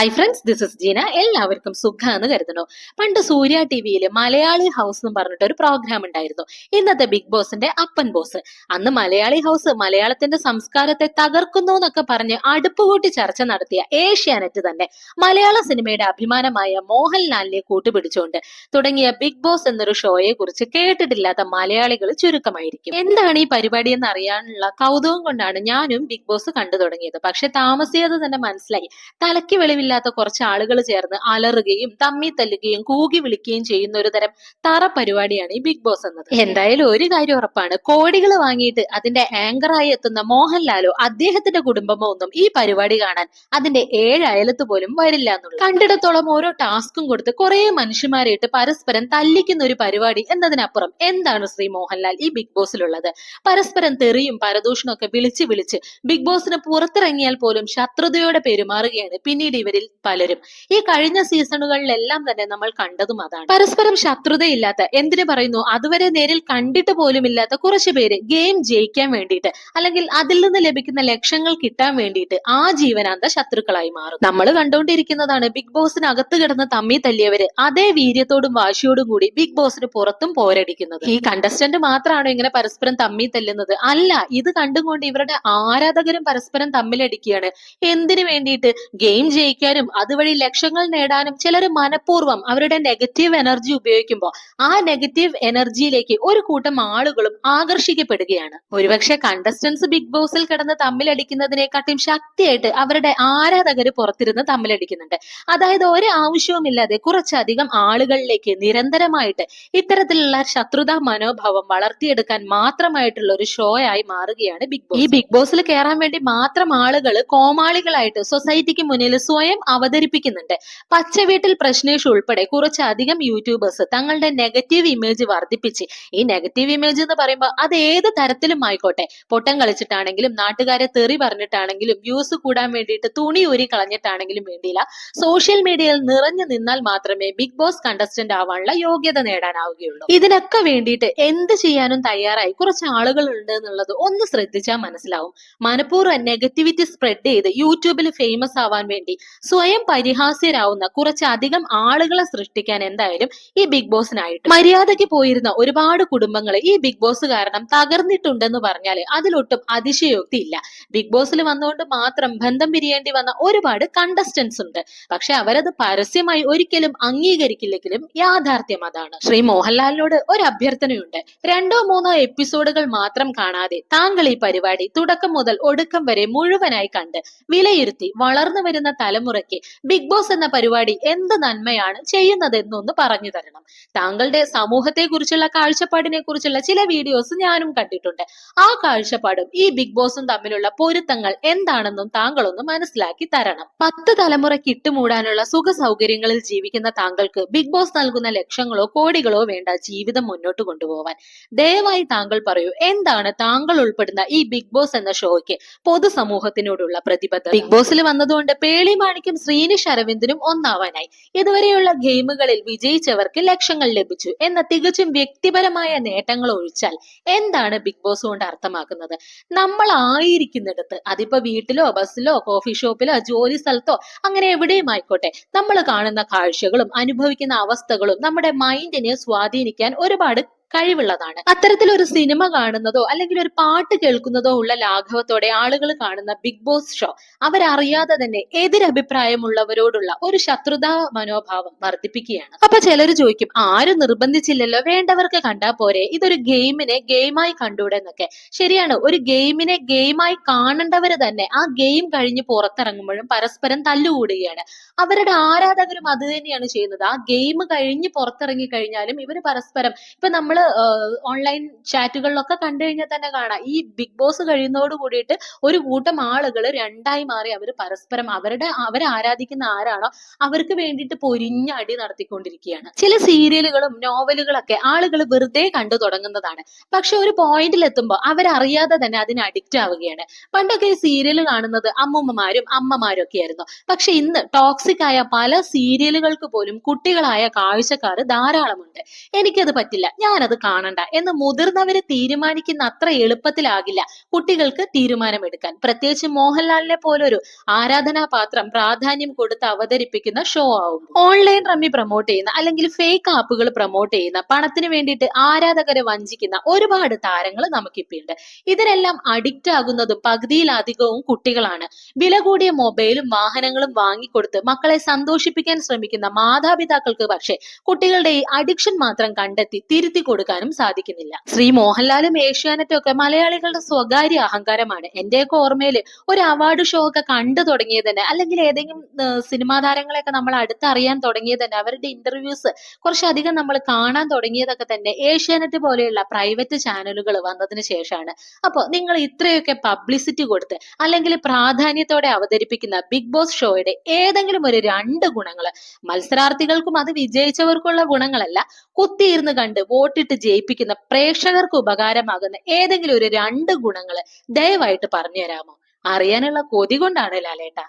Hi friends this is Jeena എല്ലാവർക്കും സുഖാന്ന് കരുതുന്നു. പണ്ട് സൂര്യ ടി വിയിൽ മലയാളി ഹൗസ് എന്ന് പറഞ്ഞിട്ട് ഒരു പ്രോഗ്രാം ഉണ്ടായിരുന്നു. ഇന്നത്തെ ബിഗ് ബോസിന്റെ അപ്പൻ ബോസ് അന്ന് മലയാളി ഹൗസ് മലയാളത്തിന്റെ സംസ്കാരത്തെ തകർക്കുന്നു എന്നൊക്കെ പറഞ്ഞ് അടുപ്പുകൂട്ടി ചർച്ച നടത്തിയ ഏഷ്യാനെറ്റ് തന്നെ മലയാള സിനിമയുടെ അഭിമാനമായ മോഹൻലാലിനെ കൂട്ടുപിടിച്ചുകൊണ്ട് തുടങ്ങിയ ബിഗ് ബോസ് എന്നൊരു ഷോയെ കുറിച്ച് കേട്ടിട്ടില്ലാത്ത മലയാളികൾ ചുരുക്കമായിരിക്കും. എന്താണ് ഈ പരിപാടി എന്ന് അറിയാനുള്ള കൗതുകം കൊണ്ടാണ് ഞാനും ബിഗ് ബോസ് കണ്ടു തുടങ്ങിയത്. പക്ഷെ താമസിയാതെ തന്നെ മനസ്സിലായി. തലയ്ക്ക് വെളിവില്ലാത്ത കുറച്ച് ആളുകൾ ചേർന്ന് അലറുകയും തമ്മി തല്ലുകയും കൂകി വിളിക്കുകയും ചെയ്യുന്ന ഒരു തരം തറ പരിപാടിയാണ് ഈ ബിഗ് ബോസ് എന്നത്. എന്തായാലും ഒരു കാര്യം ഉറപ്പാണ്. കോടികൾ വാങ്ങിയിട്ട് അതിന്റെ ആങ്കറായി എത്തുന്ന മോഹൻലാലോ അദ്ദേഹത്തിന്റെ കുടുംബമോ ഒന്നും ഈ പരിപാടി കാണാൻ അതിന്റെ ഏഴ് അയലത്ത് പോലും വരില്ല എന്നുള്ളത്. കണ്ടിടത്തോളം ഓരോ ടാസ്കും കൊടുത്ത് കുറെ മനുഷ്യന്മാരായിട്ട് പരസ്പരം തല്ലിക്കുന്ന ഒരു പരിപാടി എന്നതിനപ്പുറം എന്താണ് ശ്രീ മോഹൻലാൽ ഈ ബിഗ് ബോസിലുള്ളത് പരസ്പരം തെറിയും പരദൂഷണവും ഒക്കെ വിളിച്ച് വിളിച്ച് ബിഗ് ബോസിന് പുറത്തിറങ്ങിയാൽ പോലും ശത്രുതയോടെ പെരുമാറുകയാണ് പിന്നീട് പലരും. ഈ കഴിഞ്ഞ സീസണുകളിലെല്ലാം തന്നെ നമ്മൾ കണ്ടതും അതാണ്. പരസ്പരം ശത്രുതയില്ലാത്ത എന്തിനു പറയുന്നു? അതുവരെ നേരിൽ കണ്ടിട്ട് പോലും ഇല്ലാത്ത പേര് ഗെയിം ജയിക്കാൻ വേണ്ടിയിട്ട് അല്ലെങ്കിൽ അതിൽ നിന്ന് ലഭിക്കുന്ന ലക്ഷ്യങ്ങൾ കിട്ടാൻ വേണ്ടിയിട്ട് ആ ജീവനാന്ത ശത്രുക്കളായി മാറും നമ്മൾ കണ്ടുകൊണ്ടിരിക്കുന്നതാണ് ബിഗ് ബോസിനകത്ത് കിടന്ന് തമ്മി തല്ലിയവര് അതേ വീര്യത്തോടും വാശിയോടും കൂടി ബിഗ് ബോസിന് പുറത്തും പോരടിക്കുന്നത്. ഈ കണ്ടസ്റ്റന്റ് മാത്രമാണോ ഇങ്ങനെ പരസ്പരം തമ്മി തല്ലുന്നത്? അല്ല ഇത് കണ്ടുകൊണ്ട് ഇവരുടെ ആരാധകരും പരസ്പരം തമ്മിലടിക്കുകയാണ്. എന്തിനു വേണ്ടിയിട്ട് ഗെയിം ജയിക്കാനും അതുവഴി ലക്ഷ്യങ്ങൾ നേടാനും ചിലർ മനഃപൂർവം അവരുടെ നെഗറ്റീവ് എനർജി ഉപയോഗിക്കുമ്പോൾ ആ നെഗറ്റീവ് എനർജിയിലേക്ക് ഒരു കൂട്ടം ആളുകളും ആകർഷിക്കപ്പെടുകയാണ്. ഒരുപക്ഷെ കണ്ടസ്റ്റൻസ് ബിഗ് ബോസിൽ കിടന്ന് തമ്മിലടിക്കുന്നതിനെക്കാട്ടും ശക്തിയായിട്ട് അവരുടെ ആരാധകർ പുറത്തിരുന്ന് തമ്മിലടിക്കുന്നുണ്ട്. അതായത് ഒരു ആവശ്യവുമില്ലാതെ കുറച്ചധികം ആളുകളിലേക്ക് നിരന്തരമായിട്ട് ഇത്തരത്തിലുള്ള ശത്രുതാ മനോഭാവം വളർത്തിയെടുക്കാൻ മാത്രമായിട്ടുള്ള ഒരു ഷോ ആയി മാറുകയാണ് ബിഗ് ബോസ് ഈ ബിഗ് ബോസിൽ കയറാൻ വേണ്ടി മാത്രം ആളുകൾ കോമാളികളായിട്ട് സൊസൈറ്റിക്ക് മുന്നിൽ സ്വയം അവതരിപ്പിക്കുന്നുണ്ട്. പച്ചവീട്ടിൽ പ്രശ്നേഷ് ഉൾപ്പെടെ കുറച്ചധികം യൂട്യൂബേഴ്സ് തങ്ങളുടെ നെഗറ്റീവ് ഇമേജ് വർദ്ധിപ്പിച്ച് ഈ നെഗറ്റീവ് ഇമേജ് എന്ന് പറയുമ്പോൾ അത് ഏത് തരത്തിലും ആയിക്കോട്ടെ. പൊട്ടം കളിച്ചിട്ടാണെങ്കിലും നാട്ടുകാരെ തെറി പറഞ്ഞിട്ടാണെങ്കിലും വ്യൂസ് കൂടാൻ വേണ്ടിയിട്ട് തുണി ഊരി കളഞ്ഞിട്ടാണെങ്കിലും വേണ്ടിയില്ല. സോഷ്യൽ മീഡിയയിൽ നിറഞ്ഞു നിന്നാൽ മാത്രമേ ബിഗ് ബോസ് കണ്ടസ്റ്റന്റ് ആവാനുള്ള യോഗ്യത നേടാനാവുകയുള്ളൂ. ഇതിനൊക്കെ വേണ്ടിയിട്ട് എന്ത് ചെയ്യാനും തയ്യാറായി കുറച്ച് ആളുകൾ ഉണ്ട് എന്നുള്ളത് ഒന്ന് ശ്രദ്ധിച്ചാൽ മനസ്സിലാവും. മനഃപൂർവം നെഗറ്റിവിറ്റി സ്പ്രെഡ് ചെയ്ത് യൂട്യൂബിൽ ഫേമസ് ആവാൻ വേണ്ടി സ്വയം പരിഹാസ്യരാവുന്ന കുറച്ചധികം ആളുകളെ സൃഷ്ടിക്കാൻ എന്തായാലും ഈ ബിഗ് ബോസിനായിട്ട് മര്യാദയ്ക്ക് പോയിരുന്ന ഒരുപാട് കുടുംബങ്ങൾ ഈ ബിഗ് ബോസ് കാരണം തകർന്നിട്ടുണ്ടെന്ന് പറഞ്ഞാൽ അതിലൊട്ടും അതിശയോക്തി ഇല്ല ബിഗ് ബോസിൽ വന്നുകൊണ്ട് മാത്രം ബന്ധം പിരിയേണ്ടി വന്ന ഒരുപാട് കണ്ടസ്റ്റൻസ് ഉണ്ട്. പക്ഷെ അവരത് പരസ്യമായി ഒരിക്കലും അംഗീകരിക്കില്ലെങ്കിലും യാഥാർത്ഥ്യം അതാണ്. ശ്രീ മോഹൻലാലിനോട് ഒരു അഭ്യർത്ഥനയുണ്ട്. രണ്ടോ മൂന്നോ എപ്പിസോഡുകൾ മാത്രം കാണാതെ താങ്കൾ ഈ പരിപാടി തുടക്കം മുതൽ ഒടുക്കം വരെ മുഴുവനായി കണ്ട് വിലയിരുത്തി വളർന്നു വരുന്ന തലമുറയ്ക്ക് ബിഗ് ബോസ് എന്ന പരിപാടി എന്ത് നന്മയാണ് ചെയ്യുന്നതെന്നൊന്ന് പറഞ്ഞു തരണം. താങ്കളുടെ സമൂഹത്തെ കുറിച്ചുള്ള കാഴ്ചപ്പാടിനെ കുറിച്ചുള്ള ചില വീഡിയോസ് ഞാനും കണ്ടിട്ടുണ്ട്. ആ കാഴ്ചപ്പാടും ഈ ബിഗ് ബോസും തമ്മിലുള്ള പൊരുത്തങ്ങൾ എന്താണെന്നും താങ്കളൊന്ന് മനസ്സിലാക്കി തരണം. പത്ത് തലമുറയ്ക്ക് ഇട്ടുമൂടാനുള്ള സുഖ സൗകര്യങ്ങളിൽ ജീവിക്കുന്ന താങ്കൾക്ക് ബിഗ് ബോസ് നൽകുന്ന ലക്ഷങ്ങളോ കോടികളോ വേണ്ട ജീവിതം മുന്നോട്ട് കൊണ്ടുപോവാൻ. ദയവായി താങ്കൾ പറയൂ എന്താണ് താങ്കൾ ഉൾപ്പെടുന്ന ഈ ബിഗ് ബോസ് എന്ന ഷോയ്ക്ക് പൊതുസമൂഹത്തിനോടുള്ള പ്രതിബദ്ധത? ബിഗ് ബോസിൽ വന്നതുകൊണ്ട് പേളി മാണിക്കും ശ്രീനിഷ് അരവിന്ദിനും ഒന്നാവാനായി. ഇതുവരെയുള്ള ഗെയിമുകളിൽ വിജയിച്ചവർക്ക് ലക്ഷങ്ങൾ ലഭിച്ചു. എന്ന തികച്ചും വ്യക്തിപരമായ നേട്ടങ്ങൾ ഒഴിച്ചാൽ എന്താണ് ബിഗ് ബോസ് കൊണ്ട് അർത്ഥമാക്കുന്നത്? നമ്മൾ ആയിരിക്കുന്നിടത്ത് അതിപ്പോ വീട്ടിലോ ബസ്സിലോ കോഫി ഷോപ്പിലോ ജോലി സ്ഥലത്തോ അങ്ങനെ എവിടെയും ആയിക്കോട്ടെ. നമ്മൾ കാണുന്ന കാഴ്ചകളും അനുഭവിക്കുന്ന അവസ്ഥകളും നമ്മുടെ മൈൻഡിനെ സ്വാധീനിക്കാൻ ഒരുപാട് കഴിവുള്ളതാണ്. അത്തരത്തിലൊരു സിനിമ കാണുന്നതോ അല്ലെങ്കിൽ ഒരു പാട്ട് കേൾക്കുന്നതോ ഉള്ള ലാഘവത്തോടെ ആളുകൾ കാണുന്ന ബിഗ് ബോസ് ഷോ അവരറിയാതെ തന്നെ എതിരഭിപ്രായമുള്ളവരോടുള്ള ഒരു ശത്രുതാ മനോഭാവം വർദ്ധിപ്പിക്കുകയാണ്. അപ്പൊ ചിലർ ചോദിക്കും ആരും നിർബന്ധിച്ചില്ലല്ലോ വേണ്ടവർക്ക് കണ്ടാ പോരെ. ഇതൊരു ഗെയിമിനെ ഗെയിമായി കണ്ടൂടെ എന്നൊക്കെ. ശരിയാണ് ഒരു ഗെയിമിനെ ഗെയിമായി കാണേണ്ടവർ തന്നെ ആ ഗെയിം കഴിഞ്ഞ് പുറത്തിറങ്ങുമ്പോഴും പരസ്പരം തല്ലുകൂടുകയാണ്. അവരുടെ ആരാധകരും അത് തന്നെയാണ് ചെയ്യുന്നത്. ആ ഗെയിം കഴിഞ്ഞ് പുറത്തിറങ്ങി കഴിഞ്ഞാലും ഇവർ പരസ്പരം ഇപ്പൊ നമ്മൾ ഓൺലൈൻ ചാറ്റുകളിലൊക്കെ കണ്ടു കഴിഞ്ഞാൽ തന്നെ കാണാം. ഈ ബിഗ് ബോസ് കഴിയുന്നതോട് കൂടിയിട്ട് ഒരു കൂട്ടം ആളുകൾ രണ്ടായി മാറി അവർ പരസ്പരം അവരുടെ അവരെ ആരാധിക്കുന്ന ആരാണോ അവർക്ക് വേണ്ടിയിട്ട് പൊരിഞ്ഞ അടി നടത്തിക്കൊണ്ടിരിക്കുകയാണ്. ചില സീരിയലുകളും നോവലുകളൊക്കെ ആളുകൾ വെറുതെ കണ്ടു തുടങ്ങുന്നതാണ്. പക്ഷെ ഒരു പോയിന്റിൽ എത്തുമ്പോൾ അവരറിയാതെ തന്നെ അതിന് അഡിക്റ്റ് ആവുകയാണ്. പണ്ടൊക്കെ സീരിയൽ കാണുന്നത് അമ്മൂമ്മമാരും അമ്മമാരും ഒക്കെ ആയിരുന്നു പക്ഷെ ഇന്ന് ടോക്സിക് ആയ പല സീരിയലുകൾക്ക് പോലും കുട്ടികളായ കാഴ്ചക്കാർ ധാരാളമുണ്ട്. എനിക്കത് പറ്റില്ല. ഞാനത് അത് കാണണ്ട എന്ന് മുതിർന്നവര് തീരുമാനിക്കുന്ന അത്ര എളുപ്പത്തിലാകില്ല. കുട്ടികൾക്ക് തീരുമാനമെടുക്കാൻ. പ്രത്യേകിച്ച് മോഹൻലാലിനെ പോലൊരു ആരാധനാപാത്രം പ്രാധാന്യം കൊടുത്ത് അവതരിപ്പിക്കുന്ന ഷോ ആവും. ഓൺലൈൻ റമ്മി പ്രൊമോട്ട് ചെയ്യുന്ന അല്ലെങ്കിൽ ഫേക്ക് ആപ്പുകൾ പ്രൊമോട്ട് ചെയ്യുന്ന പണത്തിന് വേണ്ടിയിട്ട് ആരാധകരെ വഞ്ചിക്കുന്ന ഒരുപാട് താരങ്ങൾ നമുക്കിപ്പുണ്ട് ഇതിനെല്ലാം അഡിക്റ്റ് ആകുന്നത് പകുതിയിലധികവും കുട്ടികളാണ്. വില കൂടിയ മൊബൈലും വാഹനങ്ങളും വാങ്ങിക്കൊടുത്ത് മക്കളെ സന്തോഷിപ്പിക്കാൻ ശ്രമിക്കുന്ന മാതാപിതാക്കൾക്ക് പക്ഷേ കുട്ടികളുടെ ഈ അഡിക്ഷൻ മാത്രം കണ്ടെത്തി തിരുത്തി കൊടുക്കാനും സാധിക്കുന്നില്ല. ശ്രീ മോഹൻലാലും ഏഷ്യാനെറ്റും ഒക്കെ മലയാളികളുടെ സ്വകാര്യ അഹങ്കാരമാണ്. എന്റെയൊക്കെ ഓർമ്മയിൽ ഒരു അവാർഡ് ഷോ ഒക്കെ കണ്ടു തുടങ്ങിയത് തന്നെ അല്ലെങ്കിൽ ഏതെങ്കിലും സിനിമാ താരങ്ങളെയൊക്കെ നമ്മൾ അടുത്തറിയാൻ തുടങ്ങിയത് തന്നെ അവരുടെ ഇന്റർവ്യൂസ് കുറച്ചധികം നമ്മൾ കാണാൻ തുടങ്ങിയതൊക്കെ തന്നെ ഏഷ്യാനെറ്റ് പോലെയുള്ള പ്രൈവറ്റ് ചാനലുകൾ വന്നതിന് ശേഷമാണ്. അപ്പോൾ നിങ്ങൾ ഇത്രയൊക്കെ പബ്ലിസിറ്റി കൊടുത്ത് അല്ലെങ്കിൽ പ്രാധാന്യത്തോടെ അവതരിപ്പിക്കുന്ന ബിഗ് ബോസ് ഷോയുടെ ഏതെങ്കിലും ഒരു രണ്ട് ഗുണങ്ങൾ മത്സരാർത്ഥികൾക്കും അത് വിജയിച്ചവർക്കുള്ള ഗുണങ്ങളല്ല കുത്തിയിരുന്ന് കണ്ട് വോട്ടിട്ട് ജയിപ്പിക്കുന്ന പ്രേക്ഷകർക്ക് ഉപകാരമാകുന്ന ഏതെങ്കിലും ഒരു രണ്ട് ഗുണങ്ങൾ ദയവായിട്ട് പറഞ്ഞു തരാമോ അറിയാനുള്ള കൊതി കൊണ്ടാണ് ലാലേട്ട.